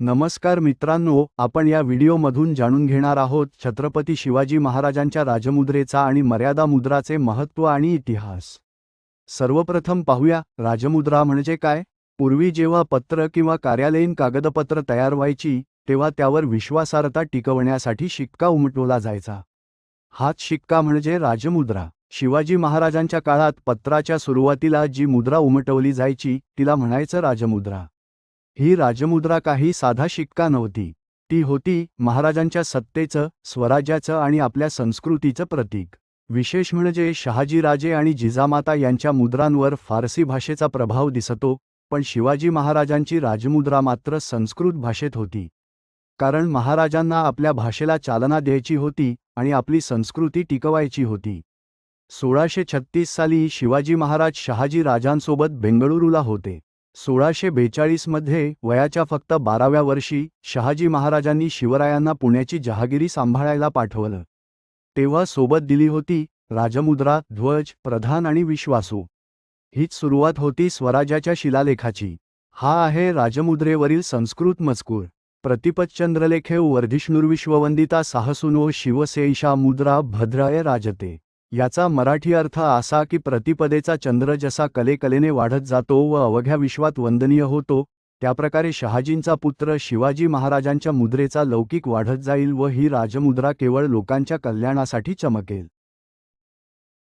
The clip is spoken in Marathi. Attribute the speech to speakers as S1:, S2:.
S1: नमस्कार मित्रांनो आपण या व्हिडिओमधून जाणून घेणार आहोत छत्रपती शिवाजी महाराजांच्या राजमुद्रेचा आणि मर्यादा मुद्राचे महत्त्व आणि इतिहास. सर्वप्रथम पाहूया राजमुद्रा म्हणजे काय? पूर्वी जेव्हा पत्र किंवा कार्यालयीन कागदपत्र तयार व्हायची तेव्हा त्यावर विश्वासार्हता टिकवण्यासाठी शिक्का उमटवला जायचा. हाच शिक्का म्हणजे राजमुद्रा. शिवाजी महाराजांच्या काळात पत्राच्या सुरुवातीला जी मुद्रा उमटवली जायची तिला म्हणायचं राजमुद्रा. ही राजमुद्रा काही साधा शिक्का नव्हती. ती होती महाराजांच्या सत्तेचं स्वराज्याचं आणि आपल्या संस्कृतीचं प्रतीक. विशेष म्हणजे शहाजीराजे आणि जिजामाता यांच्या मुद्रांवर फारसी भाषेचा प्रभाव दिसतो पण शिवाजी महाराजांची राजमुद्रा मात्र संस्कृत भाषेत होती. कारण महाराजांना आपल्या भाषेला चालना द्यायची होती आणि आपली संस्कृती टिकवायची होती. सोळाशे छत्तीस साली शिवाजी महाराज शहाजी राजांसोबत बेंगळुरूला होते. सोळाशे बेचाळीसमध्ये वयाच्या फक्त बाराव्या वर्षी शहाजी महाराजांनी शिवरायांना पुण्याची जहागिरी सांभाळायला पाठवलं. तेव्हा सोबत दिली होती राजमुद्रा ध्वज प्रधान आणि विश्वासू. हीच सुरुवात होती स्वराज्याच्या शिलालेखाची. हा आहे राजमुद्रेवरील संस्कृत मजकूर. प्रतिपच्चंद्रलेखे वर्धिष्णुर्विश्ववंदिता साहसुनो शिवसेईशा मुद्रा भद्राय राजते. याचा मराठी अर्थ असा की प्रतिपदेचा चंद्र जसा कलेकलेने वाढत जातो व अवघ्या विश्वात वंदनीय होतो त्याप्रकारे शहाजींचा पुत्र शिवाजी महाराजांच्या मुद्रेचा लौकिक वाढत जाईल व ही राजमुद्रा केवळ लोकांच्या कल्याणासाठी चमकेल.